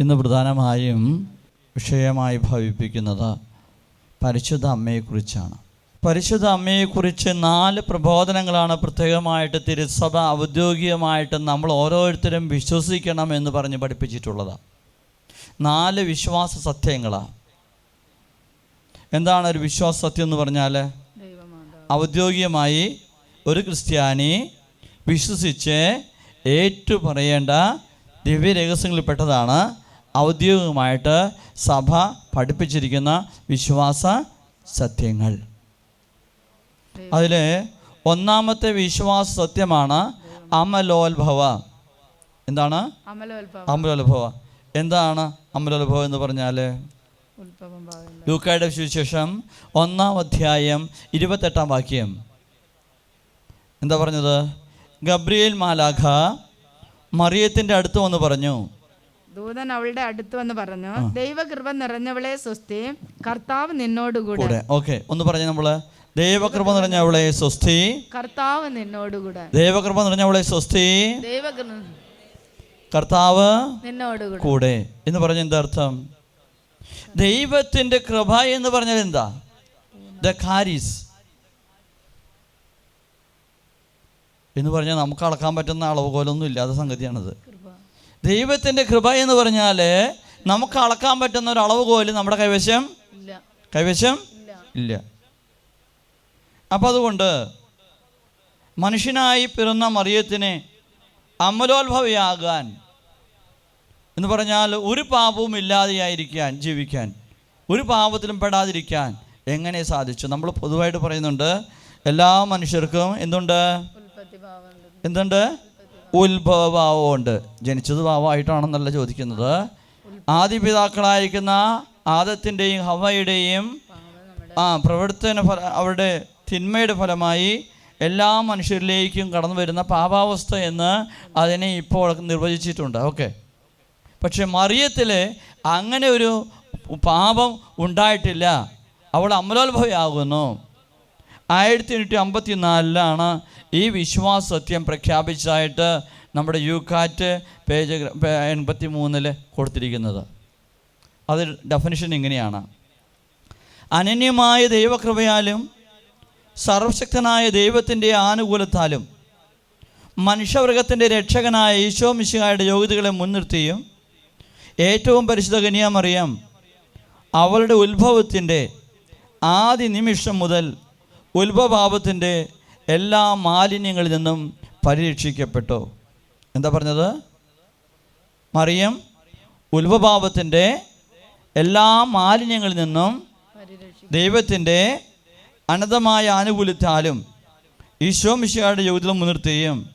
ഇന്ന് പ്രധാനമായും വിഷയമായി ഭവിപ്പിക്കുന്നത് പരിശുദ്ധ അമ്മയെക്കുറിച്ചാണ്. പരിശുദ്ധ അമ്മയെക്കുറിച്ച് നാല് പ്രബോധനങ്ങളാണ് പ്രത്യേകമായിട്ട് തിരുസഭ ഔദ്യോഗികമായിട്ട് നമ്മൾ ഓരോരുത്തരും വിശ്വസിക്കണം എന്ന് പറഞ്ഞ് പഠിപ്പിച്ചിട്ടുള്ളത്. നാല് വിശ്വാസ സത്യങ്ങളാണ് എന്താണ് ഒരു വിശ്വാസ സത്യം എന്ന് പറഞ്ഞാൽ? ഔദ്യോഗികമായി ഒരു ക്രിസ്ത്യാനി വിശ്വസിച്ച് ഏറ്റു പറയേണ്ട ദിവ്യരഹസ്യങ്ങളിൽപ്പെട്ടതാണ് ഔദ്യോഗികമായിട്ട് സഭ പഠിപ്പിച്ചിരിക്കുന്ന വിശ്വാസ സത്യങ്ങൾ. അതിൽ ഒന്നാമത്തെ വിശ്വാസ സത്യമാണ് അമലോത്ഭവ. എന്താണ്? അമലോത്ഭവം. എന്താണ് അമലോത്ഭവം എന്ന് പറഞ്ഞാൽ ലൂക്കായുടെ സുവിശേഷം ഒന്നാം അധ്യായം ഇരുപത്തെട്ടാം വാക്യം. എന്താ പറഞ്ഞത്? ഗബ്രിയേൽ മാലാഖ മറിയത്തിന്റെ അടുത്ത് വന്ന് പറഞ്ഞു ദൂതൻ അവളുടെ അടുത്ത് വന്ന് പറഞ്ഞു ദൈവകൃപ നിറഞ്ഞവളെ സ്വസ്തി കർത്താവ് നിന്നോടുകൂടെ. കൂടെ. ഓക്കെ ഒന്ന് പറഞ്ഞു നമ്മൾ. ദൈവകൃപ നിറഞ്ഞവളെ സ്വസ്തി. കർത്താവ് നിന്നോടുകൂടെ. ദൈവകൃപ നിറഞ്ഞവളെ സ്വസ്തി. ദൈവകൃപ കർത്താവ് നിന്നോടുകൂടെ. കൂടെ. എന്ന് പറഞ്ഞ എന്താ അർത്ഥം? ദൈവത്തിന്റെ കൃപ എന്ന് പറഞ്ഞാൽ എന്താ? ദ കാരീസ് എന്ന് പറഞ്ഞാൽ നമുക്ക് അളക്കാൻ പറ്റുന്ന അളവുകോലൊന്നും ഇല്ലാത്ത സംഗതിയാണത്. ദൈവത്തിന്റെ കൃപ എന്ന് പറഞ്ഞാൽ നമുക്ക് അളക്കാൻ പറ്റുന്ന ഒരു അളവ് പോലും നമ്മുടെ കൈവശം കൈവശം ഇല്ല. അപ്പം അതുകൊണ്ട് മനുഷ്യനായി പിറന്ന മറിയത്തിന് അമലോത്ഭവയാകാൻ എന്ന് പറഞ്ഞാൽ ഒരു പാപവും ഇല്ലാതെയായിരിക്കാൻ ജീവിക്കാൻ ഒരു പാപത്തിലും പെടാതിരിക്കാൻ എങ്ങനെ സാധിച്ചു? നമ്മൾ പൊതുവായിട്ട് പറയുന്നുണ്ട് എല്ലാ മനുഷ്യർക്കും എന്തുണ്ട്? എന്തുണ്ട്? ഉത്ഭവഭാവമുണ്ട് ജനിച്ചത് ഭാവമായിട്ടാണെന്നല്ല ചോദിക്കുന്നത്. ആദിപിതാക്കളായിരിക്കുന്ന ആദത്തിന്റെയും ഹവയുടെയും ആ പ്രവർത്തന ഫല അവരുടെ തിന്മയുടെ ഫലമായി എല്ലാ മനുഷ്യരിലേക്കും കടന്നു വരുന്ന പാപാവസ്ഥ എന്ന് അതിനെ ഇപ്പോൾ നിർവചിച്ചിട്ടുണ്ട്. ഓക്കെ. പക്ഷെ മറിയത്തിൽ അങ്ങനെ ഒരു പാപം ഉണ്ടായിട്ടില്ല. അവൾ അമലോത്ഭവയാകുന്നു. ആയിരത്തി എണ്ണൂറ്റി അമ്പത്തി നാലിലാണ് ഈ വിശ്വാസ സത്യം പ്രഖ്യാപിച്ചായിട്ട് നമ്മുടെ യൂക്കാറ്റ് പേജ് എൺപത്തി മൂന്നിൽ കൊടുത്തിരിക്കുന്നത്. അതിൽ ഡെഫിനിഷൻ ഇങ്ങനെയാണ്. അനന്യമായ ദൈവകൃപയാലും സർവശക്തനായ ദൈവത്തിന്റെ ആനുകൂലത്താലും മനുഷ്യവർഗത്തിന്റെ രക്ഷകനായ ഈശോ മിശിഹായുടെ യോഗ്യതകളെ മുൻനിർത്തിയും ഏറ്റവും പരിശുദ്ധ കന്യാമറിയം അവളുടെ ഉത്ഭവത്തിന്റെ ആദ്യ നിമിഷം മുതൽ ഉത്ഭവഭാവത്തിന്റെ എല്ലാ മാലിന്യങ്ങളിൽ നിന്നും പരിരക്ഷിക്കപ്പെട്ടു. എന്താ പറഞ്ഞത്? മറിയം ഉത്ഭവഭാവത്തിന്റെ എല്ലാ മാലിന്യങ്ങളിൽ നിന്നും ദൈവത്തിന്റെ അനന്തമായ ആനുകൂല്യത്താലും ഈശോ മിശിഹായുടെ യോഗ്യത മുൻനിർത്തുകയും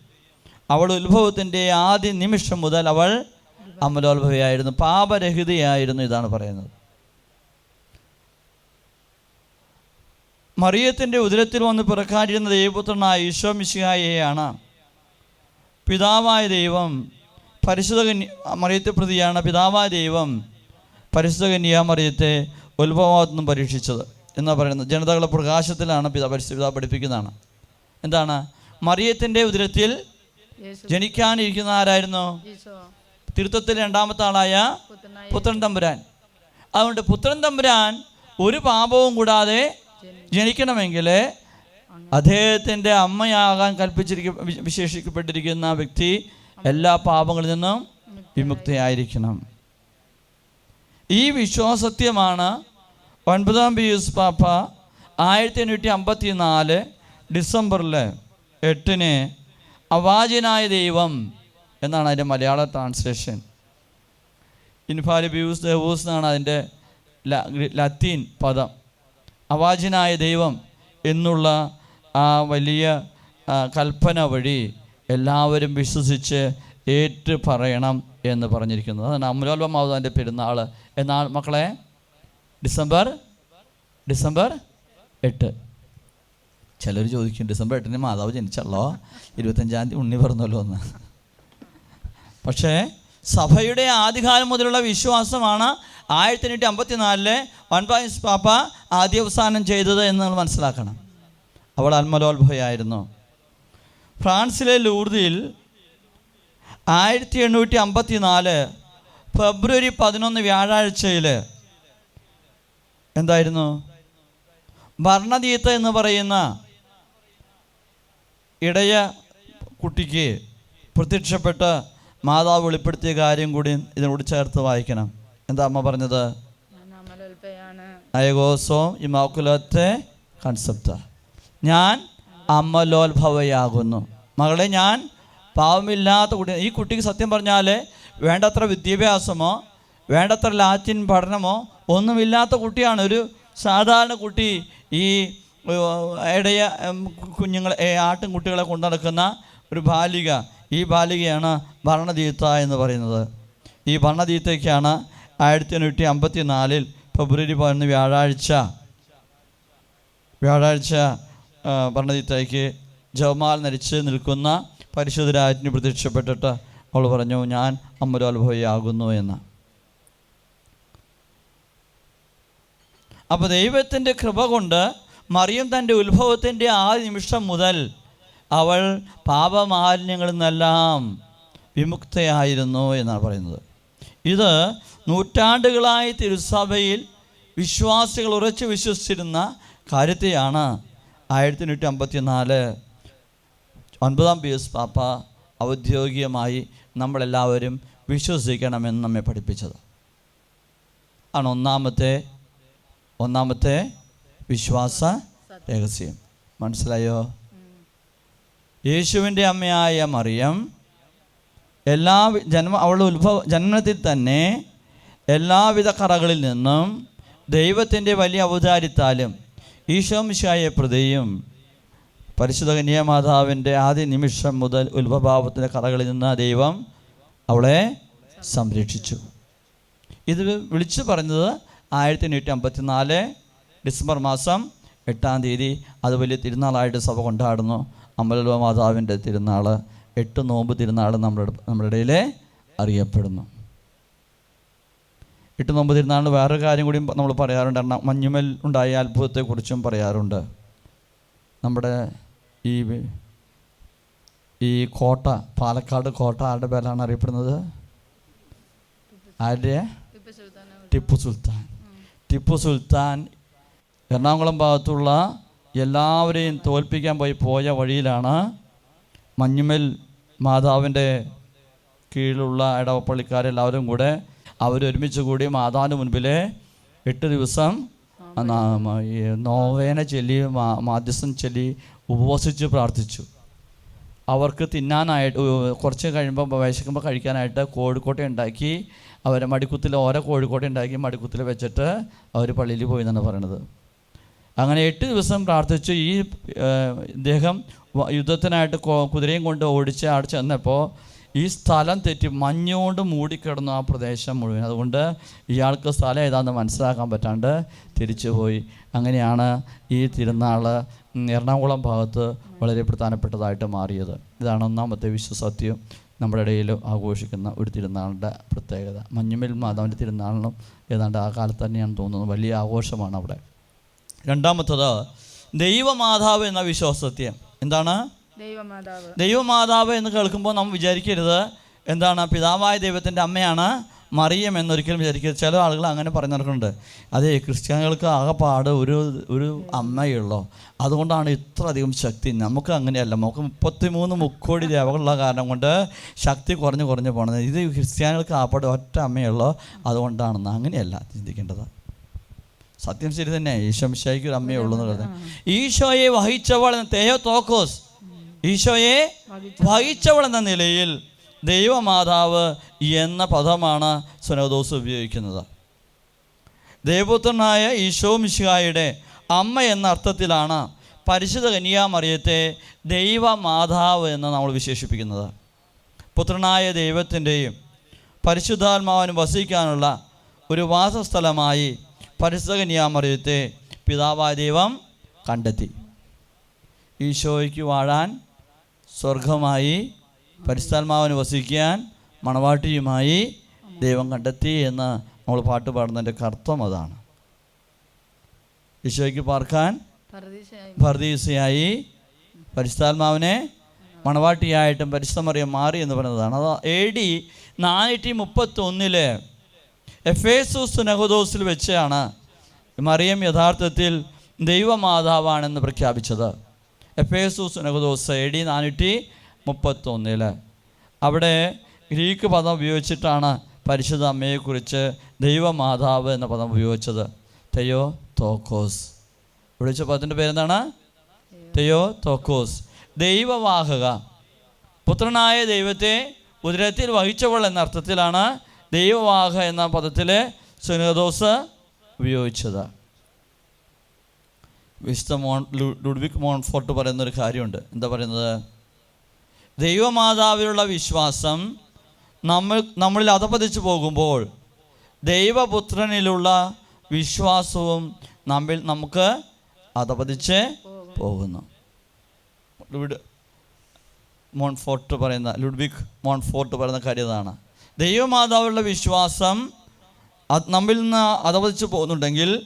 അവൾ ഉത്ഭവത്തിന്റെ ആദ്യ നിമിഷം മുതൽ അവൾ അമലോത്ഭവയായിരുന്നു. പാപരഹിതയായിരുന്നു ഇതാണ് പറയുന്നത്. മറിയത്തിന്റെ ഉദരത്തിൽ വന്ന് പിറക്കാതിരുന്ന ദൈവപുത്രനായ ഈശോ മിശിഹായെയാണ് പിതാവായ ദൈവം പരിശുദ്ധ മറിയത്തെ പ്രതിയാണ് പിതാവായ ദൈവം പരിശുദ്ധ കന്യാ മറിയത്തെ ഉത്ഭവത്തിൽ നിന്നും പരീക്ഷിച്ചത് എന്നാണ് പറയുന്നത്. ജനതകളുടെ പ്രകാശത്തിലാണ് പിതാ പരിശുദ്ധ പിതാ പഠിപ്പിക്കുന്നതാണ്. എന്താണ്? മറിയത്തിന്റെ ഉദരത്തിൽ ജനിക്കാനിരിക്കുന്ന ആരായിരുന്നു? തിരുത്തത്തിൽ രണ്ടാമത്തെ ആളായ പുത്രൻ തമ്പുരാൻ. അതുകൊണ്ട് പുത്രൻ തമ്പുരാൻ ഒരു പാപവും കൂടാതെ ജനിക്കണമെങ്കിൽ അദ്ദേഹത്തിന്റെ അമ്മയാകാൻ കൽപ്പിച്ചിരിക്ക വിശേഷിക്കപ്പെട്ടിരിക്കുന്ന വ്യക്തി എല്ലാ പാപങ്ങളിൽ നിന്നും വിമുക്തയായിരിക്കണം. ഈ വിശ്വാസത്യമാണ് ഒൻപതാം പിയൂസ് പാപ്പ ആയിരത്തി എണ്ണൂറ്റി അമ്പത്തി നാല് ഡിസംബറിൽ എട്ടിന് അവാചനായ ദൈവം എന്നാണ് അതിന്റെ മലയാള ട്രാൻസ്ലേഷൻ. ഇൻഫാലി ഇൻഫാലിബ്യൂസ് ദേവൂസ് എന്നാണ് അതിന്റെ ലത്തീൻ പദം. അവാചനായ ദൈവം എന്നുള്ള ആ വലിയ കൽപ്പന വഴി എല്ലാവരും വിശ്വസിച്ച് ഏറ്റു പറയണം എന്ന് പറഞ്ഞിരിക്കുന്നത് അതാണ് അമലോത്ഭമാവതാന്റെ പെരുന്നാൾ എന്നാൽ മക്കളെ ഡിസംബർ ഡിസംബർ എട്ട്. ചിലർ ചോദിക്കും ഡിസംബർ എട്ടിന് മാതാവ് ജനിച്ചല്ലോ ഇരുപത്തഞ്ചാം തീയതി ഉണ്ണി പറഞ്ഞല്ലോ എന്ന്. പക്ഷേ സഭയുടെ ആദ്യകാലം മുതലുള്ള വിശ്വാസമാണ് ആയിരത്തി എണ്ണൂറ്റി അമ്പത്തിനാലിൽ വൺപായസ് പാപ്പ ആദ്യാവസാനം ചെയ്തത് എന്ന് നമ്മൾ മനസ്സിലാക്കണം. അവൾ അൽമലോത്ഭവയായിരുന്നു ഫ്രാൻസിലെ ലൂർദിൽ ആയിരത്തി എണ്ണൂറ്റി അമ്പത്തി നാല് ഫെബ്രുവരി പതിനൊന്ന് വ്യാഴാഴ്ചയിൽ എന്തായിരുന്നു? ഭരണതീത്ത എന്ന് പറയുന്ന ഇടയ കുട്ടിക്ക് പ്രത്യക്ഷപ്പെട്ട മാതാവ് വെളിപ്പെടുത്തിയ കാര്യം കൂടി ഇതിനോട് ചേർത്ത് വായിക്കണം. എന്താ അമ്മ പറഞ്ഞത്? ഞാൻ അമലോൽപ്പയാണ്. അയഗോസോം ഇമാക്കുലത്തെ കൺസെപ്റ്റ ഞാൻ അമ്മലോത്ഭവയാകുന്നു മകളെ ഞാൻ പാവമില്ലാത്ത കുട്ടി ഈ കുട്ടിക്ക് സത്യം പറഞ്ഞാൽ വേണ്ടത്ര വിദ്യാഭ്യാസമോ വേണ്ടത്ര ലാറ്റിൻ പഠനമോ ഒന്നുമില്ലാത്ത കുട്ടിയാണ്. ഒരു സാധാരണ കുട്ടി ഈ ഇടയ കുഞ്ഞുങ്ങളെ ആട്ടിൻകുട്ടികളെ കൊണ്ടു നടക്കുന്ന ഒരു ബാലിക. ഈ ബാലികയാണ് ഭരണതീത്ത എന്ന് പറയുന്നത്. ഈ ഭരണതീത്തയ്ക്കാണ് ആയിരത്തി എണ്ണൂറ്റി അമ്പത്തി നാലിൽ ഫെബ്രുവരി പതിനൊന്ന് വ്യാഴാഴ്ച വ്യാഴാഴ്ച ഭരണതീത്തയ്ക്ക് ജവമാൽ നരിച്ച് നിൽക്കുന്ന പരിശുദ്ധരാജ്ഞി പ്രത്യക്ഷപ്പെട്ടിട്ട് അവൾ പറഞ്ഞു ഞാൻ അമരോത്ഭവയാകുന്നു എന്ന്. അപ്പോൾ ദൈവത്തിന്റെ കൃപ കൊണ്ട് മറിയം തന്റെ ഉത്ഭവത്തിന്റെ ആ നിമിഷം മുതൽ അവൾ പാപമാലിന്യങ്ങളിൽ നിന്നെല്ലാം വിമുക്തയായിരുന്നു എന്നാണ് പറയുന്നത്. ഇത് നൂറ്റാണ്ടുകളായി തിരുസഭയിൽ വിശ്വാസികൾ ഉറച്ചു വിശ്വസിച്ചിരുന്ന കാര്യത്തെയാണ് ആയിരത്തി എണ്ണൂറ്റി അമ്പത്തി നാല് ഒൻപതാം പി എസ് പാപ്പ ഔദ്യോഗികമായി നമ്മളെല്ലാവരും വിശ്വസിക്കണമെന്ന് നമ്മെ പഠിപ്പിച്ചത്. ആണ് ഒന്നാമത്തെ ഒന്നാമത്തെ വിശ്വാസ രഹസ്യം. മനസ്സിലായോ? യേശുവിന്റെ അമ്മയായ മറിയം എല്ലാ ജന്മ അവളുടെ ഉത്ഭവ ജന്മത്തിൽ തന്നെ എല്ലാവിധ കറകളിൽ നിന്നും ദൈവത്തിന്റെ വലിയ അവതാരിത്താലും ഈശോമിശായ പ്രതിയും പരിശുദ്ധ കന്യാമാതാവിന്റെ ആദ്യ നിമിഷം മുതൽ ഉത്ഭവഭാവത്തിന്റെ കറകളിൽ നിന്ന് ദൈവം അവളെ സംരക്ഷിച്ചു. ഇത് വിളിച്ചു പറഞ്ഞത് ആയിരത്തി എണ്ണൂറ്റി അമ്പത്തി നാല് ഡിസംബർ മാസം എട്ടാം തീയതി. അത് വലിയ തിരുനാളായിട്ട് സഭ കൊണ്ടാടുന്നു. അമ്പലവ മാതാവിന്റെ തിരുനാൾ എട്ട് നോമ്പ് തിരുനാൾ നമ്മുടെ നമ്മുടെ ഇടയിൽ അറിയപ്പെടുന്നു. എട്ട് നോമ്പ് തിരുനാളിന് വേറൊരു കാര്യം കൂടി നമ്മൾ പറയാറുണ്ട്. എണ്ണ മഞ്ഞുമൽ ഉണ്ടായ അത്ഭുതത്തെക്കുറിച്ചും പറയാറുണ്ട്. നമ്മുടെ ഈ ഈ കോട്ട പാലക്കാട് കോട്ട ആരുടെ പേരാണ് അറിയപ്പെടുന്നത്? ആരുടെ? ടിപ്പു സുൽത്താൻ. ടിപ്പു സുൽത്താൻ എറണാകുളം ഭാഗത്തുള്ള എല്ലാവരെയും തോൽപ്പിക്കാൻ പോയി പോയ വഴിയിലാണ് മഞ്ഞുമൽ മാതാവിന്റെ കീഴിലുള്ള ഇടവപ്പള്ളിക്കാരെല്ലാവരും കൂടെ അവരൊരുമിച്ച് കൂടി മാതാവിന്റെ മുൻപിലെ എട്ട് ദിവസം നോവേന ചൊല്ലി മാധ്യസ്ഥം ചൊല്ലി ഉപവസിച്ച് പ്രാർത്ഥിച്ചു. അവർക്ക് തിന്നാനായിട്ട് കുറച്ച് കഴിയുമ്പോൾ വിശക്കുമ്പോൾ കഴിക്കാനായിട്ട് കോഴിക്കോട്ട ഉണ്ടാക്കി അവരെ മടിക്കുത്തിൽ ഓരോ കോഴിക്കോട്ട ഉണ്ടാക്കി മടിക്കുത്തിൽ വെച്ചിട്ട് അവർ പള്ളിയിൽ പോയി എന്നാണ് പറയണത്. അങ്ങനെ എട്ട് ദിവസം പ്രാർത്ഥിച്ചു. ഈ ഇദ്ദേഹം യുദ്ധത്തിനായിട്ട് കുതിരയും കൊണ്ട് ഓടിച്ച് അവിടെ ചെന്നപ്പോൾ ഈ സ്ഥലം തെറ്റി മഞ്ഞുകൊണ്ട് മൂടിക്കിടന്നു ആ പ്രദേശം മുഴുവൻ. അതുകൊണ്ട് ഇയാൾക്ക് സ്ഥലം ഏതാണെന്ന് മനസ്സിലാക്കാൻ പറ്റാണ്ട് തിരിച്ചുപോയി അങ്ങനെയാണ് ഈ തിരുനാൾ എറണാകുളം ഭാഗത്ത് വളരെ പ്രധാനപ്പെട്ടതായിട്ട് മാറിയത്. ഇതാണ് ഒന്നാമത്തെ വിശ്വസത്യം നമ്മുടെ ഇടയിൽ ആഘോഷിക്കുന്ന ഒരു തിരുനാളിന്റെ പ്രത്യേകത. മഞ്ഞുമേൽ മാതാവിന്റെ തിരുനാളിനും ഏതാണ്ട് ആ കാലത്ത് തന്നെയാണ് തോന്നുന്നത് വലിയ ആഘോഷമാണ് അവിടെ. രണ്ടാമത്തത് ദൈവമാതാവ് എന്ന വിശ്വാസത്യം. എന്താണ്? ദൈവമാതാവ്. ദൈവമാതാവ് എന്ന് കേൾക്കുമ്പോൾ നമ്മൾ വിചാരിക്കരുത്. എന്താണ്? പിതാവായ ദൈവത്തിന്റെ അമ്മയാണ് മറിയം എന്നൊരിക്കലും വിചാരിക്കരുത്. ചില ആളുകൾ അങ്ങനെ പറഞ്ഞു നടക്കുന്നുണ്ട് അതെ ക്രിസ്ത്യാനികൾക്ക് ആകെപ്പാട് ഒരു ഒരു അമ്മയുള്ളോ. അതുകൊണ്ടാണ് ഇത്ര അധികം ശക്തി. നമുക്ക് അങ്ങനെയല്ല. നമുക്ക് മുപ്പത്തി മൂന്ന് മുക്കോടി ദേവകളുള്ള കാരണം കൊണ്ട് ശക്തി കുറഞ്ഞു കുറഞ്ഞു പോണത്. ഇത് ക്രിസ്ത്യാനികൾക്ക് ആകപ്പാട് ഒറ്റ അമ്മയുള്ളോ. അതുകൊണ്ടാണെന്ന് അങ്ങനെയല്ല ചിന്തിക്കേണ്ടത്. സത്യം ശരി തന്നെ. ഈശോ മിശായിക്ക് ഒരു അമ്മയേ ഉള്ളൂ എന്ന് ഈശോയെ വഹിച്ചവൾ എന്ന തേയോ തോക്കോസ് ഈശോയെ വഹിച്ചവൾ. എന്ന നിലയിൽ ദൈവമാതാവ് എന്ന പദമാണ് സുനോദോസ് ഉപയോഗിക്കുന്നത്. ദൈവപുത്രനായ ഈശോ മിശിഹായുടെ അമ്മ എന്ന അർത്ഥത്തിലാണ് പരിശുദ്ധ കന്യാമറിയത്തെ ദൈവമാതാവ് എന്ന് നമ്മൾ വിശേഷിപ്പിക്കുന്നത്. പുത്രനായ ദൈവത്തിന്റെയും പരിശുദ്ധാത്മാവിനും വസിക്കാനുള്ള ഒരു വാസസ്ഥലമായി പരിശുദ്ധ നിയാമറിയത്തെ പിതാവായ ദൈവം കണ്ടെത്തി. ഈശോയ്ക്ക് വാഴാൻ സ്വർഗമായി പരിസ്ഥാത്മാവിന് വസിക്കാൻ മണവാട്ടിയുമായി ദൈവം കണ്ടെത്തി എന്ന് നമ്മൾ പാട്ട് പാടുന്നതിന്റെ കർത്തം അതാണ്. ഈശോയ്ക്ക് പാർക്കാൻ ഭർദീസയായി പരിസ്ഥാത്മാവിനെ മണവാട്ടിയായിട്ടും പരിശുദ്ധമറിയം മാറി എന്ന് പറയുന്നതാണ് അത് എ ഡി നാനൂറ്റി മുപ്പത്തൊന്നിൽ എഫേസൂസ് നെഹദോസിൽ വെച്ചാണ് മറിയം യഥാർത്ഥത്തിൽ ദൈവമാതാവാണെന്ന് പ്രഖ്യാപിച്ചത്. എഫേസൂസ് നെഹദോസ് എ ഡി നാനൂറ്റി മുപ്പത്തൊന്നിൽ അവിടെ ഗ്രീക്ക് പദം ഉപയോഗിച്ചിട്ടാണ് പരിശുദ്ധ അമ്മയെക്കുറിച്ച് ദൈവമാതാവ് എന്ന പദം ഉപയോഗിച്ചത്. തെയോ തോക്കോസ് വിളിച്ച പദത്തിന്റെ പേരെന്താണ്? തെയോ തോക്കോസ് ദൈവവാഹക. പുത്രനായ ദൈവത്തെ ഉദരത്തിൽ വഹിച്ചവൾ എന്ന അർത്ഥത്തിലാണ് ദൈവവാഹ എന്ന പദത്തിൽ സുനദോസ് ഉപയോഗിച്ചത്. വിശുദ്ധ മോൺ ലുഡ്വിക് മോൺഫോർട്ട് പറയുന്ന ഒരു കാര്യമുണ്ട്. എന്താ പറയുന്നത്? ദൈവമാതാവിലുള്ള വിശ്വാസം നമ്മൾ നമ്മളിൽ അധപതിച്ചു പോകുമ്പോൾ ദൈവപുത്രനിലുള്ള വിശ്വാസവും നമ്മിൽ നമുക്ക് അധപതിച്ച് പോകുന്നു. ലുഡ് മോൺഫോർട്ട് പറയുന്ന ലുഡ്വിക് മോൺഫോർട്ട് പറയുന്ന കാര്യം ദൈവമാതാവുള്ള വിശ്വാസം നമ്മിൽ നിന്ന് അധപതിച്ച് പോകുന്നുണ്ടെങ്കിൽ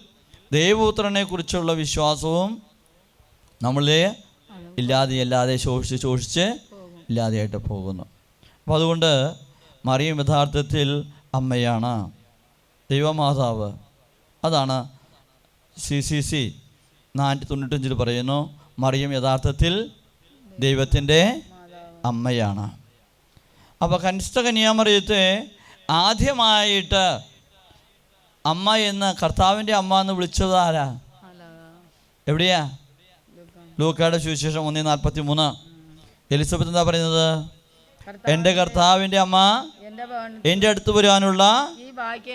ദൈവപുത്രനെ കുറിച്ചുള്ള വിശ്വാസവും നമ്മളെ ഇല്ലാതെ അല്ലാതെ ശോഷിച്ച് ശോഷിച്ച് ഇല്ലാതെയായിട്ട് പോകുന്നു. അപ്പോൾ അതുകൊണ്ട് മറിയം യഥാർത്ഥത്തിൽ അമ്മയാണ്. ദൈവമാതാവ്. അതാണ് സി സി സി നാനൂറ്റി തൊണ്ണൂറ്റഞ്ചിൽ പറയുന്നു മറിയം യഥാർത്ഥത്തിൽ ദൈവത്തിന്റെ അമ്മയാണ്. അപ്പോൾ കനിഷ്ഠ കന്യാമറിയത്തെ ആദ്യമായിട്ട് അമ്മ എന്ന് കർത്താവിന്റെ അമ്മ എന്ന് വിളിച്ചത് ആരാ? എവിടെയാ? ലൂക്കയുടെ സുവിശേഷം ഒന്നേ നാൽപ്പത്തി മൂന്ന് എലിസബത്ത് എന്താ പറയുന്നത്? എന്റെ കർത്താവിന്റെ അമ്മ എന്റെ അടുത്ത് വരാനുള്ള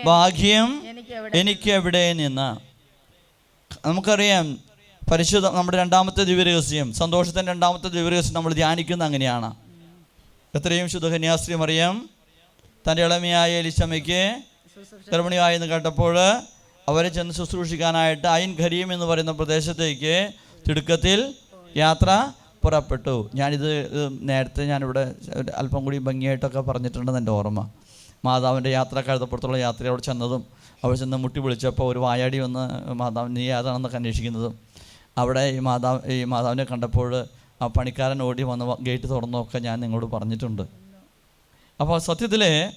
ഭാഗ്യം എനിക്ക് എവിടെ നിന്ന്? നമുക്കറിയാം പരിശുദ്ധ നമ്മുടെ രണ്ടാമത്തെ ദിവ്യരഹസ്യം സന്തോഷത്തിന്റെ രണ്ടാമത്തെ ദിവ്യരഹസ്യം നമ്മൾ ധ്യാനിക്കുന്ന അങ്ങനെയാണ്. എത്രയും ശുദ്ധ കന്യാസ്ത്രീ മറിയം തന്റെ ഇളമയായ എലിശമ്മയ്ക്ക് ഗർഭിണിയായെന്ന് കേട്ടപ്പോൾ അവരെ ചെന്ന് ശുശ്രൂഷിക്കാനായിട്ട് അയിൻ ഖരീം എന്ന് പറയുന്ന പ്രദേശത്തേക്ക് തിടുക്കത്തിൽ യാത്ര പുറപ്പെട്ടു. ഞാനിത് നേരത്തെ ഞാനിവിടെ അല്പം കൂടി ഭംഗിയായിട്ടൊക്കെ പറഞ്ഞിട്ടുണ്ടെന്ന് എന്റെ ഓർമ്മ. മാതാവിന്റെ യാത്ര കഴുതപ്പുറത്തുള്ള യാത്ര അവിടെ ചെന്നതും അവിടെ ചെന്ന് മുട്ടി വിളിച്ചപ്പോൾ ഒരു വായാടി വന്ന് മാതാവ് നീ ഏതാണെന്നൊക്കെ അന്വേഷിക്കുന്നതും? അവിടെ ഈ മാതാവ് ഈ മാതാവിനെ കണ്ടപ്പോൾ ആ പണിക്കാരൻ ഓടി വന്ന് ഗേറ്റ് തുറന്നൊക്കെ ഞാൻ നിങ്ങളോട് പറഞ്ഞിട്ടുണ്ട്. അപ്പോൾ സത്യത്തിൽ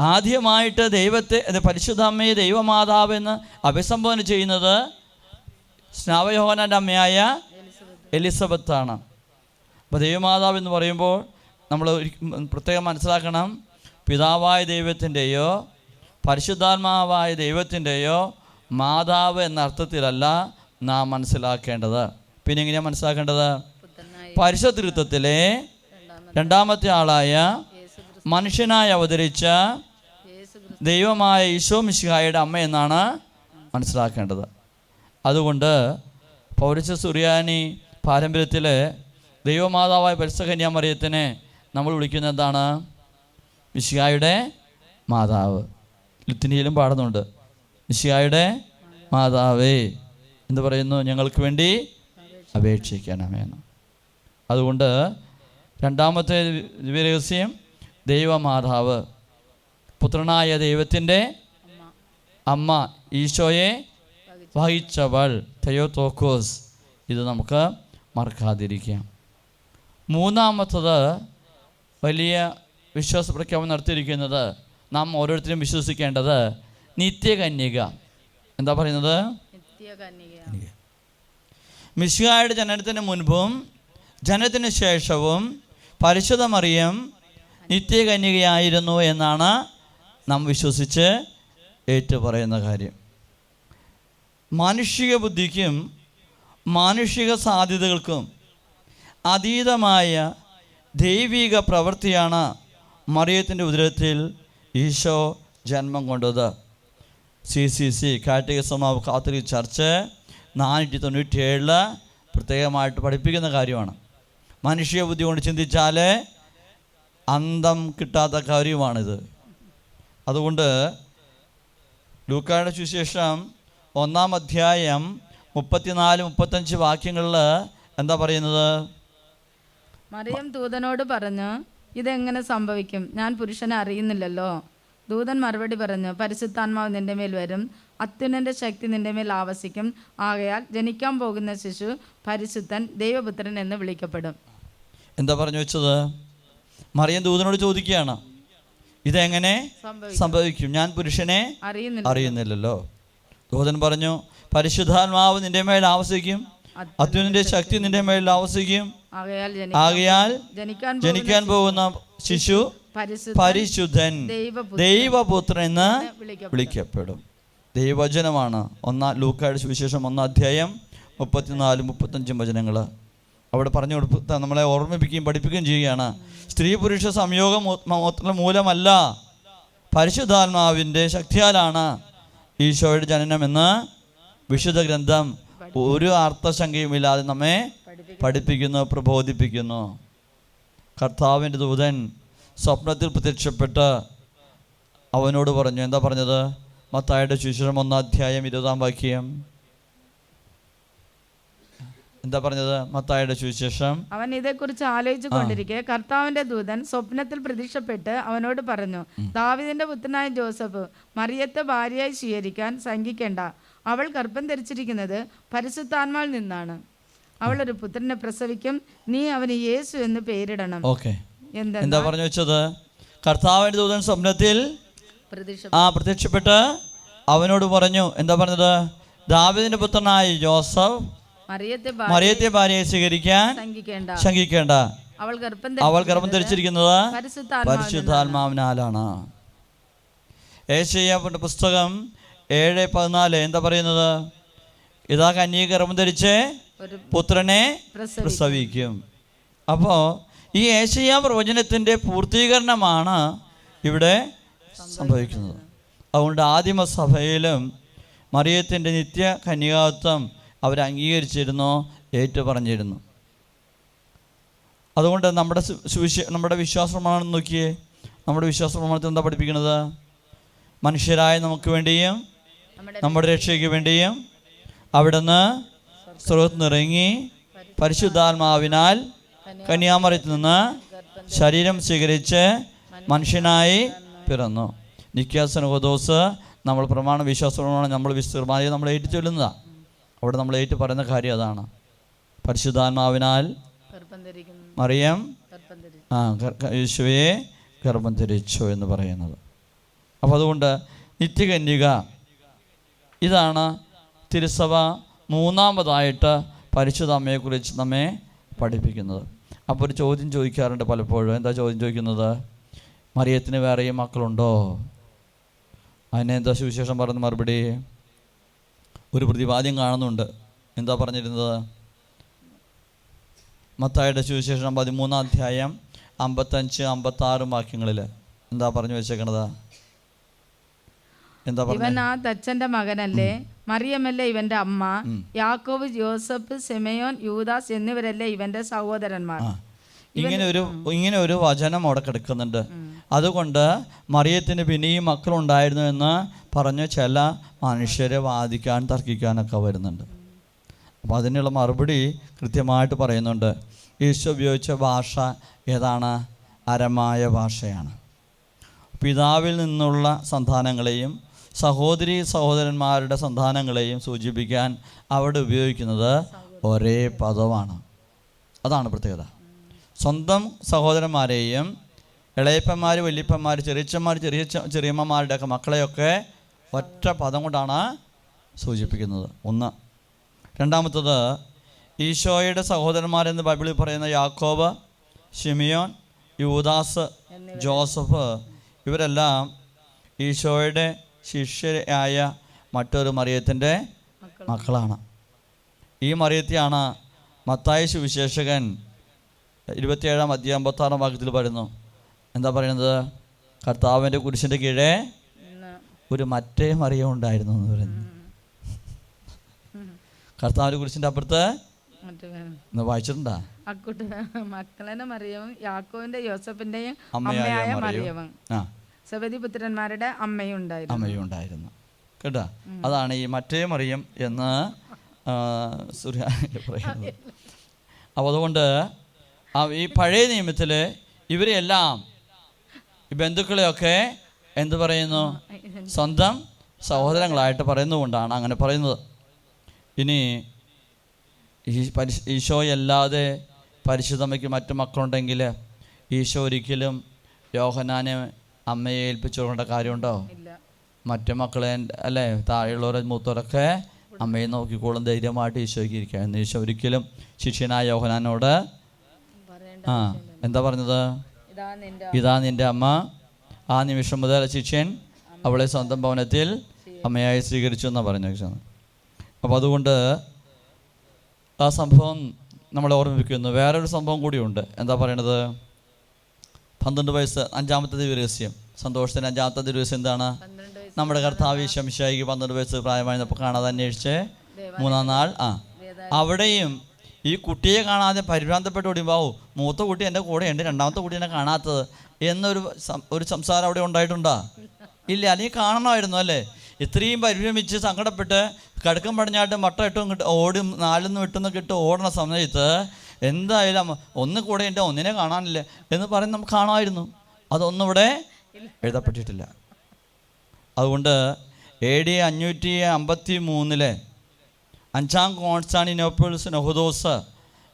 ആദ്യമായിട്ട് ദൈവത്തെ അത് പരിശുദ്ധ അമ്മയെ ദൈവമാതാവ് എന്ന് അഭിസംബോധന ചെയ്യുന്നത് സ്നാവയോഹനന്റെ അമ്മയായ എലിസബത്താണ്. അപ്പോൾ ദൈവമാതാവ് എന്ന് പറയുമ്പോൾ നമ്മൾ പ്രത്യേകം മനസ്സിലാക്കണം. പിതാവായ ദൈവത്തിന്റെയോ പരിശുദ്ധാത്മാവായ ദൈവത്തിന്റെയോ മാതാവ് എന്ന അർത്ഥത്തിലല്ല നാം മനസ്സിലാക്കേണ്ടത്. പിന്നെ എങ്ങനെയാണ് മനസ്സിലാക്കേണ്ടത്? പുത്രനായ പരിശുദ്ധത്വത്തിലെ രണ്ടാമത്തെ ആളായ മനുഷ്യനായി അവതരിച്ച ദൈവമായ ഈശോ മിശിഹായുടെ അമ്മ എന്നാണ് മനസ്സിലാക്കേണ്ടത്. അതുകൊണ്ട് പൗരസ്യ സുറിയാനി പാരമ്പര്യത്തിൽ ദൈവമാതാവായ പരിസകന്യാമറിയത്തിനെ നമ്മൾ വിളിക്കുന്നത് എന്താണ്? മിശിഹായുടെ മാതാവ്. ലുത്തിനിയിലും പാടുന്നുണ്ട്. മിശിഹായുടെ മാതാവേ എന്ന് പറയുന്നു? ഞങ്ങൾക്ക് വേണ്ടി അപേക്ഷിക്കണമെന്ന് അതുകൊണ്ട് രണ്ടാമത്തെ ദിവ്യരഹസ്യം ദൈവമാതാവ്. പുത്രനായ ദൈവത്തിന്റെ അമ്മ ഈശോയെ വഹിച്ചവൾ. തെയോത്തോക്കോസ് ഇത് നമുക്ക് മറക്കാതിരിക്കാം. മൂന്നാമത്തത് വലിയ വിശ്വാസ പ്രഖ്യാപനം നടത്തിയിരിക്കുന്നത് നാം ഓരോരുത്തരും വിശ്വസിക്കേണ്ടത് നിത്യകന്യക. എന്താ പറയുന്നത്? മിശിഹായുടെ ജനനത്തിന് മുൻപും ജനനത്തിന് ശേഷവും പരിശുദ്ധ മറിയം നിത്യകന്യകയായിരുന്നു എന്നാണ് നാം വിശ്വസിച്ച് ഏറ്റുപറയുന്ന കാര്യം. മാനുഷിക ബുദ്ധിക്കും മാനുഷിക സാധ്യതകൾക്കും അതീതമായ ദൈവിക പ്രവൃത്തിയാണ് മറിയത്തിന്റെ ഉദരത്തിൽ ഈശോ ജന്മം കൊണ്ടത്. C C C catechism of Catholic church നാനൂറ്റി തൊണ്ണൂറ്റി ഏഴിൽ പ്രത്യേകമായിട്ട് പഠിപ്പിക്കുന്ന കാര്യമാണ്. മനുഷ്യ ബുദ്ധി കൊണ്ട് ചിന്തിച്ചാൽ അന്തം കിട്ടാത്ത കാര്യമാണിത്. അതുകൊണ്ട് ലൂക്കായുടെ സുവിശേഷം ഒന്നാം അധ്യായം മുപ്പത്തിനാല് മുപ്പത്തഞ്ച് വാക്യങ്ങളിൽ എന്താ പറയുന്നത്? മറിയം ദൂതനോട് പറഞ്ഞു ഇതെങ്ങനെ സംഭവിക്കും? ഞാൻ പുരുഷനെ അറിയുന്നില്ലല്ലോ. ദൂതൻ മറുപടി പറഞ്ഞു പരിശുദ്ധാത്മാവ് നിന്റെ മേൽ വരും അത്യുന്നന്റെ ശക്തി നിന്റെ മേൽ ആവസിക്കും. ആകയാൽ ജനിക്കാൻ പോകുന്ന ശിശു പരിശുദ്ധൻ ദൈവപുത്രൻ എന്ന് വിളിക്കപ്പെടും. എന്താ പറഞ്ഞു വെച്ചത്? മറിയം ദൂതനോട് ചോദിക്കുകയാണ്. ഇതെങ്ങനെ സംഭവിക്കും? ഞാൻ പുരുഷനെ അറിയുന്നില്ല. അറിയുന്നില്ലല്ലോ. ദൂതൻ പറഞ്ഞു പരിശുദ്ധാത്മാവ് നിന്റെ മേൽ ആവസിക്കും അത്യുവിന്റെ ശക്തി നിന്റെ മേൽ ആവസിക്കും. ആകയാൽ ജനി ജനിക്കാൻ പോകുന്ന ശിശു. പരിശുദ്ധൻ ദൈവപുത്രൻ എന്ന് വിളിക്കപ്പെടും. വിളിക്കപ്പെടും. ദൈവവചനമാണ്. ഒന്നാം ലൂക്കായുടെ സുവിശേഷം ഒന്നാം അധ്യായം മുപ്പത്തിനാല് മുപ്പത്തഞ്ചും വചനങ്ങൾ അവിടെ പറഞ്ഞു കൊടുത്ത നമ്മളെ ഓർമ്മിപ്പിക്കുകയും പഠിപ്പിക്കുകയും ചെയ്യുകയാണ്. സ്ത്രീ പുരുഷ സംയോഗം മൂലമല്ല. പരിശുദ്ധാത്മാവിന്റെ ശക്തിയാലാണ് ഈശോയുടെ ജനനം എന്ന് വിശുദ്ധ ഗ്രന്ഥം ഒരു അർത്ഥശങ്കയുമില്ലാതെ നമ്മെ പഠിപ്പിക്കുന്നു പ്രബോധിപ്പിക്കുന്നു. കർത്താവിന്റെ ദൂതൻ സ്വപ്നത്തിൽ പ്രത്യക്ഷപ്പെട്ട് അവനോട് പറഞ്ഞു എന്താ പറഞ്ഞത്? മത്തായുടെ ശിശുരം ഒന്നാം അധ്യായം ഇരുപതാം വാക്യം. എന്താ പറഞ്ഞത്? മത്തായുടെ സുവിശേഷം. അവൻ ഇതേക്കുറിച്ച് ആലോചിച്ചു കൊണ്ടിരിക്കെ കർത്താവിന്റെ ദൂതൻ സ്വപ്നത്തിൽ പ്രതീക്ഷപ്പെട്ട് അവനോട് പറഞ്ഞു ദാവിദിന്റെ പുത്രനായ ജോസഫ് മറിയത്തെ ഭാര്യയായി സ്വീകരിക്കാൻ ശങ്കിക്കേണ്ട അവൾ ഗർഭം ധരിച്ചിരിക്കുന്നത് പരിശുദ്ധാത്മാവിൽ നിന്നാണ്. അവൾ ഒരു പുത്രനെ പ്രസവിക്കും. നീ അവന് യേശു എന്ന് പേരിടണം. ഓക്കെ. എന്താ എന്താ പറഞ്ഞു വെച്ചത്? കർത്താവിന്റെ ദൂതൻ സ്വപ്നത്തിൽ ആ പ്രത്യക്ഷപ്പെട്ട് അവനോട് പറഞ്ഞു എന്താ പറഞ്ഞത്? ദാവിദിന്റെ പുത്രനായ ജോസഫ് മറിയത്തെ ഭാര്യയെ സ്വീകരിക്കാൻ ശങ്കിക്കേണ്ട. അവൾ ഗർഭം ധരിച്ചിരിക്കുന്നത് പരിശുദ്ധാത്മാവിനാലാണ്. ഏഷ്യ പുസ്തകം ഏഴ് പതിനാല് എന്താ പറയുന്നത്? ഇതാ കന്യ ഗർഭം ധരിച്ച് പുത്രനെ പ്രസവിക്കും. അപ്പോൾ ഈ ഏഷ്യ പ്രവചനത്തിന്റെ പൂർത്തീകരണമാണ് ഇവിടെ സംഭവിക്കുന്നത്. അതുകൊണ്ട് ആദിമസഭയിലും മറിയത്തിന്റെ നിത്യ കന്യകാത്വം അവർ അംഗീകരിച്ചിരുന്നു ഏറ്റു പറഞ്ഞിരുന്നു. അതുകൊണ്ട് നമ്മുടെ സുവിശ നമ്മുടെ വിശ്വാസപ്രമാണം നോക്കിയേ. നമ്മുടെ വിശ്വാസ പ്രമാണത്തിൽ എന്താ പഠിപ്പിക്കുന്നത്? മനുഷ്യരായ നമുക്ക് വേണ്ടിയും നമ്മുടെ രക്ഷയ്ക്ക് വേണ്ടിയും അവിടുന്ന് സ്രോത്ത് നിറങ്ങി പരിശുദ്ധാത്മാവിനാൽ കന്യാമറയത്തിൽ നിന്ന് ശരീരം സ്വീകരിച്ച് മനുഷ്യനായി പിറന്നു. നിത്യാസനഹോദോസ് നമ്മൾ പ്രമാണ വിശ്വാസ പ്രമാണം നമ്മൾ വിസ്തൃതമായി നമ്മൾ ഏറ്റു ചൊല്ലുന്നതാണ് അവിടെ നമ്മൾ ഏറ്റു പറയുന്ന കാര്യം അതാണ്. പരിശുദ്ധാത്മാവിനാൽ മറിയം ആ യേശുവയെ ഗർഭം ധരിച്ചു എന്ന് പറയുന്നത്. അപ്പോൾ അതുകൊണ്ട് നിത്യകന്യക ഇതാണ് തിരുസഭ മൂന്നാമതായിട്ട് പരിശുദ്ധ അമ്മയെക്കുറിച്ച് നമ്മെ പഠിപ്പിക്കുന്നത്. അപ്പോൾ ഒരു ചോദ്യം ചോദിക്കാറുണ്ട് പലപ്പോഴും. എന്താ ചോദ്യം ചോദിക്കുന്നത്? മറിയത്തിന് വേറെയും മക്കളുണ്ടോ? അതിനെന്താ സുവിശേഷം പറയുന്ന മറുപടി? ഒരു പ്രതിപാദ്യം കാണുന്നുണ്ട്. എന്താ പറഞ്ഞിരുന്നത്? മത്തായുടെ സുവിശേഷം പതിമൂന്നാം അധ്യായം അമ്പത്തഞ്ച് അമ്പത്താറും വാക്യങ്ങളിൽ എന്താ പറഞ്ഞു വെച്ചേക്കണത്? എന്താ ഇവൻ ആ തച്ചന്റെ മകനല്ലേ? മറിയമല്ലേ ഇവന്റെ അമ്മ? യാക്കോബ് ജോസഫ് സെമയോൻ യൂദാസ് എന്നിവരല്ലേ ഇവന്റെ സഹോദരന്മാർ? ഇങ്ങനെ ഒരു ഇങ്ങനെ ഒരു വചനം അവിടെ കിടക്കുന്നുണ്ട്. അതുകൊണ്ട് മറിയത്തിന് പിന്നെയും മക്കളുണ്ടായിരുന്നു എന്ന് പറഞ്ഞ് ചില മനുഷ്യരെ വാദിക്കാൻ തർക്കിക്കാനൊക്കെ വരുന്നുണ്ട്. അപ്പോൾ അതിനുള്ള മറുപടി കൃത്യമായിട്ട് പറയുന്നുണ്ട്. ഈശോ ഉപയോഗിച്ച ഭാഷ ഏതാണ്? അരമായ ഭാഷയാണ്. പിതാവിൽ നിന്നുള്ള സന്താനങ്ങളെയും സഹോദരി സഹോദരന്മാരുടെ സന്താനങ്ങളെയും സൂചിപ്പിക്കാൻ അവിടെ ഉപയോഗിക്കുന്നത് ഒരേ പദമാണ്. അതാണ് പ്രത്യേകത. സ്വന്തം സഹോദരന്മാരെയും ഇളയപ്പന്മാർ വല്യപ്പന്മാർ ചെറിയച്ചന്മാർ ചെറിയ ചെറിയമ്മമാരുടെയൊക്കെ മക്കളെയൊക്കെ ഒറ്റ പദം കൊണ്ടാണ് സൂചിപ്പിക്കുന്നത്. ഒന്ന്. രണ്ടാമത്തത് ഈശോയുടെ സഹോദരന്മാരെന്ന് ബൈബിളിൽ പറയുന്ന യാക്കോബ് ഷിമിയോൻ യൂദാസ് ജോസഫ് ഇവരെല്ലാം ഈശോയുടെ ശിഷ്യരായ മറ്റൊരു മറിയത്തിന്റെ മക്കളാണ്. ഈ മറിയത്തെയാണ് മത്തായ സുവിശേഷകൻ ഇരുപത്തിയേഴാം അധ്യായം അമ്പത്താറാം ഭാഗത്തിൽ പറയുന്നു. എന്താ പറയുന്നത്? കർത്താവിന്റെ കുരിശിന്റെ കീഴേ ഒരു മറ്റേ മറിയം ഉണ്ടായിരുന്നു എന്ന് പറയുന്നു. കർത്താവ് കുറിച്ചിന്റെ അപ്പുറത്ത് വായിച്ചിട്ടുണ്ടാ? മറിയവും യാക്കോവിന്റെ യോസഫിന്റെയും അമ്മയായ മറിയവും. സബതി പുത്രന്മാരുടെ അമ്മയും ഉണ്ടായിരുന്നു. അമ്മയും ഉണ്ടായിരുന്നു. കേട്ടോ? അതാണ് ഈ മറ്റേ മറിയം എന്ന് ആ, സുറിയാനി പറയുന്നത് അപ്പോൾ അതുകൊണ്ട് ഈ പഴയ നിയമത്തിൽ ഇവരെല്ലാം ഈ ബന്ധുക്കളെയൊക്കെ എന്ത് പറയുന്നു? സ്വന്തം സഹോദരങ്ങളായിട്ട് പറയുന്നതുകൊണ്ടാണ് അങ്ങനെ പറയുന്നത്. ഇനി ഈ പരിശ് ഈശോ അല്ലാതെ പരിശുദ്ധമ്മയ്ക്ക് മറ്റു മക്കളുണ്ടെങ്കിൽ ഈശോ ഒരിക്കലും യോഹനാനെ അമ്മയെ ഏൽപ്പിച്ചു കൊടുക്കേണ്ട കാര്യമുണ്ടോ മറ്റു മക്കളെ അല്ലേ? താഴെയുള്ളവരെ മൂത്തവരൊക്കെ അമ്മയെ നോക്കിക്കോളും ധൈര്യമായിട്ട് ഈശോയ്ക്ക് ഇരിക്കുകയാണ് ഈശോ ഒരിക്കലും ശിഷ്യനായ യോഹനാനോട് ആ എന്താ പറഞ്ഞത്? ഇതാ നിന്റെ അമ്മ. ആ നിമിഷം മുതൽ ശിഷ്യൻ അവളെ സ്വന്തം ഭവനത്തിൽ അമ്മയായി സ്വീകരിച്ചു എന്നാണ് പറഞ്ഞു അപ്പോൾ അതുകൊണ്ട് ആ സംഭവം നമ്മളെ ഓർമ്മിപ്പിക്കുന്നു. വേറൊരു സംഭവം കൂടിയുണ്ട് എന്താ പറയണത്? പന്ത്രണ്ട് വയസ്സ് അഞ്ചാമത്തെ ദിവരഹസ്യം സന്തോഷത്തിന്റെ അഞ്ചാമത്തെ ദിവരഹസ്യം എന്താണ്? നമ്മുടെ കർത്താവ് ശംശായിക്ക് പന്ത്രണ്ട് വയസ്സ് പ്രായമായിരുന്നപ്പോൾ കാണാതെ അന്വേഷിച്ച്. മൂന്നാം നാൾ ആ. അവിടെയും ഈ കുട്ടിയെ കാണാതെ പരിഭ്രാന്തപ്പെട്ട് ഓടിയുമ്പോൾ മൂത്ത കുട്ടി എന്റെ കൂടെയുണ്ട് രണ്ടാമത്തെ കുട്ടി എന്നെ കാണാത്തത്. എന്നൊരു ഒരു സംസാരം അവിടെ ഉണ്ടായിട്ടുണ്ടോ? ഇല്ല അല്ലെങ്കിൽ കാണണമായിരുന്നു അല്ലേ? ഇത്രയും പരിഭ്രമിച്ച് സങ്കടപ്പെട്ട് കടുക്കം പടിഞ്ഞാട്ട് മട്ട ഇട്ടും കിട്ടും ഓടും നാലിന്ന് വിട്ടുന്നൊക്കെ കിട്ടും ഓടുന്ന സമയത്ത് എന്തായാലും ഒന്ന് കൂടെ ഉണ്ട് ഒന്നിനെ കാണാനില്ല എന്ന് പറഞ്ഞ് നമുക്ക് കാണാമായിരുന്നു. അതൊന്നും ഇവിടെ എഴുതപ്പെട്ടിട്ടില്ല. അതുകൊണ്ട് എ ഡി അഞ്ഞൂറ്റി അമ്പത്തി മൂന്നിലെ അഞ്ചാം കോൺസ്റ്റാന്റിനോപ്പിൾസ് നൊഹദോസ്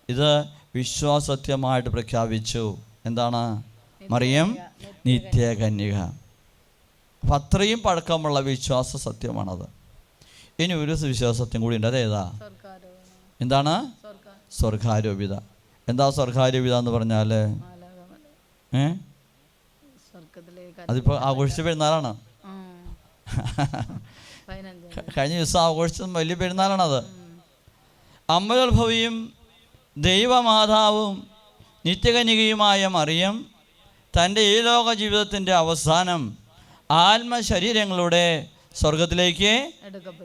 ഇത് വിശ്വാസത്യമായിട്ട് പ്രഖ്യാപിച്ചു. എന്താണ്? മറിയം നിത്യകന്യക. അപ്പം അത്രയും പഴക്കമുള്ള വിശ്വാസ സത്യമാണത്. ഇനി ഒരു വിശ്വാസ സത്യം കൂടി ഉണ്ട്. അതേതാ? എന്താണ്? സ്വർഗ. സ്വർഗാരോപിത. എന്താ സ്വർഗാരോപിത എന്ന് പറഞ്ഞാൽ ഏ? അതിപ്പോൾ ആഘോഷിച്ച പെരുന്നാളാണ്? കഴിഞ്ഞ ദിവസം ആഘോഷിച്ചത് വലിയ പെരുന്നാളാണത്. അമ്മയോത്ഭവിയും ദൈവമാതാവും നിത്യകനികയുമായ മറിയം തന്റെ ഈ ലോക ജീവിതത്തിന്റെ അവസാനം ആത്മശരീരങ്ങളുടെ സ്വർഗത്തിലേക്ക്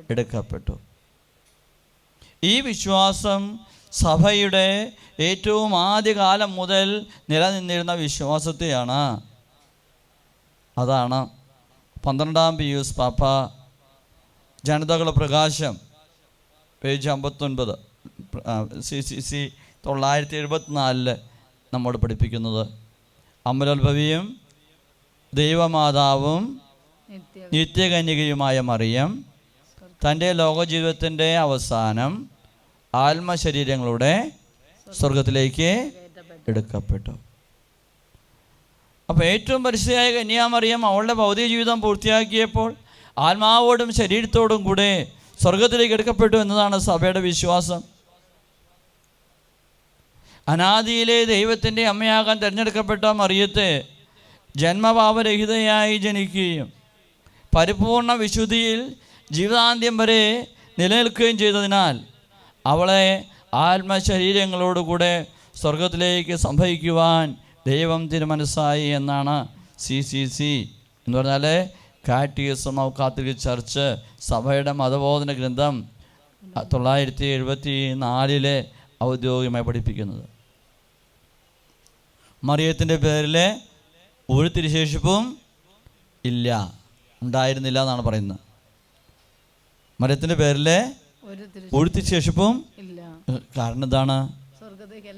എടുക്കപ്പെട്ടു. ഈ വിശ്വാസം സഭയുടെ ഏറ്റവും ആദ്യകാലം മുതൽ നിലനിന്നിരുന്ന വിശ്വാസത്തെയാണ്. അതാണ് പന്ത്രണ്ടാം പിയൂസ് പാപ്പ ജനതകളുടെ പ്രകാശം. പേജ് അമ്പത്തൊൻപത് സി സി സി തൊള്ളായിരത്തി എഴുപത്തിനാലിൽ നമ്മോട് പഠിപ്പിക്കുന്നത്. അമലോത്ഭവിയും ദൈവമാതാവും നിത്യ നിത്യകന്യകയുമായ മറിയം തന്റെ ലോകജീവിതത്തിന്റെ അവസാനം ആത്മശരീരങ്ങളുടെ സ്വർഗത്തിലേക്ക് എടുക്കപ്പെട്ടു. അപ്പോൾ ഏറ്റവും പരിശുദ്ധയായ കന്യാമറിയം അവളുടെ ഭൗതിക ജീവിതം പൂർത്തിയാക്കിയപ്പോൾ ആത്മാവോടും ശരീരത്തോടും കൂടെ സ്വർഗത്തിലേക്ക് എടുക്കപ്പെട്ടു എന്നതാണ് സഭയുടെ വിശ്വാസം. അനാദിയിലെ ദൈവത്തിന്റെ അമ്മയാകാൻ തിരഞ്ഞെടുക്കപ്പെട്ട മറിയത്തെ ജന്മഭാവരഹിതയായി ജനിക്കുകയും പരിപൂർണ വിശുദ്ധിയിൽ ജീവിതാന്ത്യം വരെ നിലനിൽക്കുകയും ചെയ്തതിനാൽ അവളെ ആത്മശരീരങ്ങളോടുകൂടെ സ്വർഗത്തിലേക്ക് സംഭവിക്കുവാൻ ദൈവം തിരുമനസ്സായി എന്നാണ് സി സി സി എന്ന് പറഞ്ഞാൽ കാറ്റിയസം ഓഫ് കാത്തലിക് ചർച്ച് സഭയുടെ മതബോധന ഗ്രന്ഥം തൊള്ളായിരത്തി എഴുപത്തി നാലിലെ ഔദ്യോഗികമായി പഠിപ്പിക്കുന്നത്. മറിയത്തിന്റെ പേരിൽ ഒരു തിരുശേഷിപ്പും ഇല്ല. ഉണ്ടായിരുന്നില്ല എന്നാണ് പറയുന്നത്. മറിയത്തിന്റെ പേരിൽ ഒരു തിരു തിരുശേഷിപ്പും കാരണം എന്താണ്?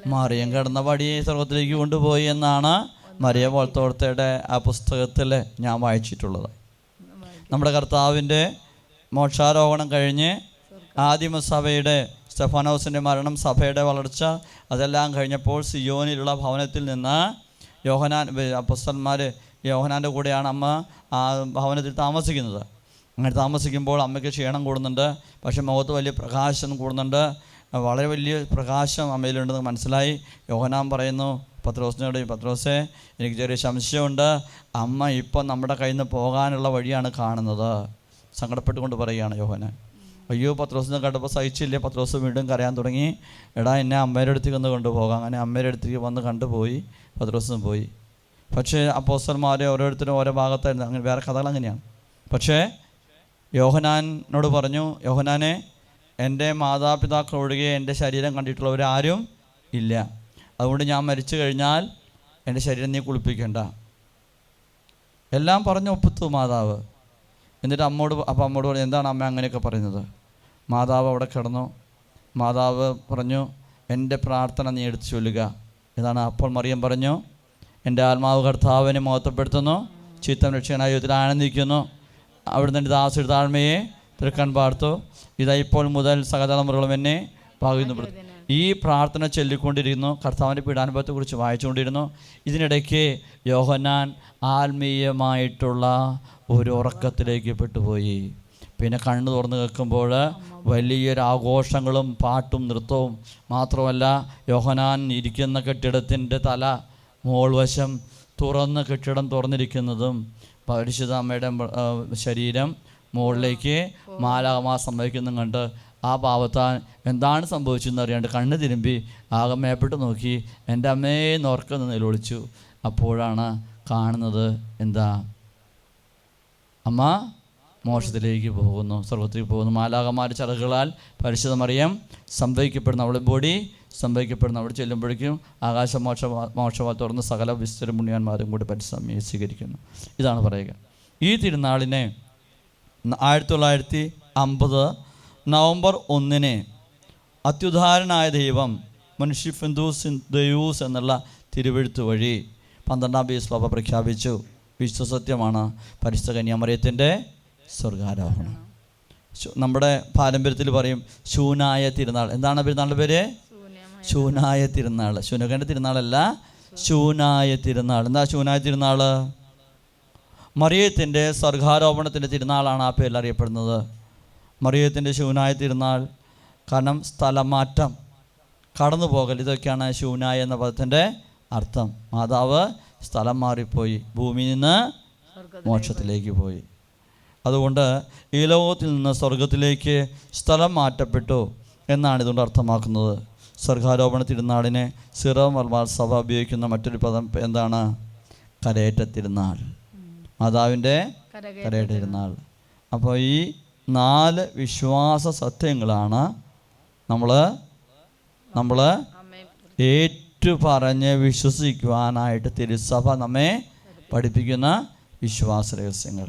മറിയം കിടന്ന പടിയെ സ്വർഗത്തിലേക്ക് കൊണ്ടുപോയി എന്നാണ് മറിയ പോലത്തോടത്തയുടെ ആ പുസ്തകത്തിൽ ഞാൻ വായിച്ചിട്ടുള്ളത്. നമ്മുടെ കർത്താവിന്റെ മോക്ഷാരോഹണം കഴിഞ്ഞ് ആദിമസഭയുടെ സ്റ്റെഫാനോസിന്റെ മരണം സഭയുടെ വളർച്ച അതെല്ലാം കഴിഞ്ഞപ്പോൾ സിയോനിലുള്ള ഭവനത്തിൽ നിന്ന് യോഹനാൻ അപ്പസ്തന്മാർ യോഹനാന്റെ കൂടെയാണ് അമ്മ ആ ഭവനത്തിൽ താമസിക്കുന്നത്. അങ്ങനെ താമസിക്കുമ്പോൾ അമ്മയ്ക്ക് ക്ഷീണം കൂടുന്നുണ്ട്. പക്ഷേ മുഖത്ത് വലിയ പ്രകാശം കൂടുന്നുണ്ട്. വളരെ വലിയ പ്രകാശം അമ്മയിലുണ്ടെന്ന് മനസ്സിലായി. യോഹനാൻ പറയുന്നു പത്രോസിനോട് പത്രോസെ എനിക്ക് ചെറിയ സംശയമുണ്ട്. അമ്മ ഇപ്പം നമ്മുടെ കയ്യിൽ നിന്ന് പോകാനുള്ള വഴിയാണ് കാണുന്നത്. സങ്കടപ്പെട്ടുകൊണ്ട് പറയുകയാണ് യോഹനാൻ. അയ്യോ പത്രോസിനെ കണ്ടപ്പോൾ സഹിച്ചില്ല. പത്രോസ് വീണ്ടും കരയാൻ തുടങ്ങി. എടാ എന്നെ അമ്മയുടെ അടുത്തേക്ക് ഒന്ന് കൊണ്ടുപോകാം. അങ്ങനെ അമ്മയുടെ അടുത്തേക്ക് വന്ന് കണ്ടുപോയി. പത്രോസും പോയി. പക്ഷേ അപ്പോസ്റ്റർമാരെ ഓരോരുത്തരും ഓരോ ഭാഗത്തായിരുന്നു. അങ്ങനെ വേറെ കഥകൾ അങ്ങനെയാണ്. പക്ഷേ യോഹനാനോട് പറഞ്ഞു യോഹനാനെ എന്റെ മാതാപിതാക്കൾ ഒഴികെ എന്റെ ശരീരം കണ്ടിട്ടുള്ളവരാരും ഇല്ല. അതുകൊണ്ട് ഞാൻ മരിച്ചു കഴിഞ്ഞാൽ എന്റെ ശരീരം നീ കുളിപ്പിക്കേണ്ട. എല്ലാം പറഞ്ഞു ഒപ്പത്തു മാതാവ്. എന്നിട്ട് അമ്മോട് അപ്പം അമ്മോട് പറഞ്ഞു എന്താണ് അമ്മ അങ്ങനെയൊക്കെ പറയുന്നത്? മാതാവ് അവിടെ കിടന്നു. മാതാവ് പറഞ്ഞു എന്റെ പ്രാർത്ഥന നീ എടുത്തു ചൊല്ലുക. ഇതാണ് അപ്പോൾ മറിയം പറഞ്ഞു. എന്റെ ആത്മാവ് കർത്താവിനെ മഹത്വപ്പെടുത്തുന്നു. ചിത്തം രക്ഷകനായ യുദ്ധത്തിൽ ആനന്ദിക്കുന്നു. അവിടുന്ന് എന്റെ ദാസയുടെ താഴ്മയെ തൃക്കാൻ പാർത്തു. ഇതാ ഇപ്പോൾ മുതൽ സഹതലമുറകളും എന്നെ പാകുന്നു ഈ പ്രാർത്ഥന ചൊല്ലിക്കൊണ്ടിരുന്നു കർത്താവിന്റെ പീഡാനുഭവത്തെക്കുറിച്ച് വായിച്ചുകൊണ്ടിരുന്നു. ഇതിനിടയ്ക്ക് യോഹന്നാൻ ആത്മീയമായിട്ടുള്ള ഒരു ഉറക്കത്തിലേക്ക് പെട്ടുപോയി. പിന്നെ കണ്ണു തുറന്ന് കേൾക്കുമ്പോൾ വലിയൊരു ആഘോഷങ്ങളും പാട്ടും നൃത്തവും മാത്രമല്ല യോഹനാൻ ഇരിക്കുന്ന കെട്ടിടത്തിന്റെ തല മോൾ വശം തുറന്ന് കെട്ടിടം തുറന്നിരിക്കുന്നതും പരിശുദ്ധ അമ്മയുടെ ശരീരം മുകളിലേക്ക് മാലാകമാ സംഭവിക്കുന്നതും കണ്ട് ആ പാവത്താൻ എന്താണ് സംഭവിച്ചതെന്ന് അറിയാണ്ട് കണ്ണ് തിരുമ്പി ആകെ നോക്കി എന്റെ അമ്മയെ ഓർക്കുന്ന നിലവിളിച്ചു അപ്പോഴാണ് കാണുന്നത് എന്താ? അമ്മ മോക്ഷത്തിലേക്ക് പോകുന്നു സ്വർഗത്തിലേക്ക് പോകുന്നു. മാലാകമാർ ചറകളാൽ പരിശുദ്ധമറിയാം സംഭവിക്കപ്പെടുന്ന അവളുടെ ബോഡി സംഭവിക്കപ്പെടുന്ന അവിടെ ചെല്ലുമ്പോഴേക്കും ആകാശ മോക്ഷ മോക്ഷവാ തുറന്ന് സകല വിസ്തര മുണിയന്മാരും കൂടി പരിശ്രമം സ്വീകരിക്കുന്നു. ഇതാണ് പറയുക. ഈ തിരുനാളിനെ ആയിരത്തി തൊള്ളായിരത്തി അമ്പത് നവംബർ ഒന്നിന് അത്യുദാരനായ ദൈവം മനുഷ്യ ഫിന്ദൂസ് ദയൂസ് എന്നുള്ള തിരുവെഴുത്ത് വഴി പന്ത്രണ്ടാം ബീസ് പ്രഖ്യാപിച്ചു. വിശ്വസത്യമാണ്. പരിശുദ്ധ കന്യാമറിയത്തിന്റെ സ്വർഗാരോഹണം. നമ്മുടെ പാരമ്പര്യത്തിൽ പറയും ശൂനായ തിരുനാൾ. എന്താണ് പെരുന്നാളിന്റെ പേര്? ശൂനായ തിരുനാൾ. ശൂനകന്റെ തിരുനാളല്ല ശൂനായ തിരുനാൾ. എന്താ ശൂനായ തിരുനാൾ? മറിയത്തിന്റെ സ്വർഗാരോപണത്തിന്റെ തിരുനാളാണ് ആ പേരിൽ അറിയപ്പെടുന്നത്. മറിയത്തിന്റെ ശൂനായ തിരുനാൾ കാരണം സ്ഥലമാറ്റം കടന്നു പോകൽ ഇതൊക്കെയാണ് ശൂനായ എന്ന പദത്തിന്റെ അർത്ഥം. മാതാവ് സ്ഥലം മാറിപ്പോയി ഭൂമിയിൽ നിന്ന് മോക്ഷത്തിലേക്ക് പോയി. അതുകൊണ്ട് ഈ ലോകത്തിൽ നിന്ന് സ്വർഗത്തിലേക്ക് സ്ഥലം മാറ്റപ്പെട്ടു എന്നാണ് ഇതുകൊണ്ട് അർത്ഥമാക്കുന്നത്. സ്വർഗാരോപണ തിരുനാളിനെ സിറോ മർമാർ സഭ ഉപയോഗിക്കുന്ന മറ്റൊരു പദം എന്താണ്? കരയേറ്റ തിരുനാൾ. മാതാവിന്റെ കരയേറ്റ തിരുനാൾ. അപ്പോൾ ഈ നാല് വിശ്വാസ സത്യങ്ങളാണ് നമ്മൾ നമ്മൾ ഏറ്റുപറഞ്ഞ് ഏറ്റു പറഞ്ഞ് വിശ്വസിക്കുവാനായിട്ട് തിരുസഭ നമ്മെ പഠിപ്പിക്കുന്ന വിശ്വാസ രഹസ്യങ്ങൾ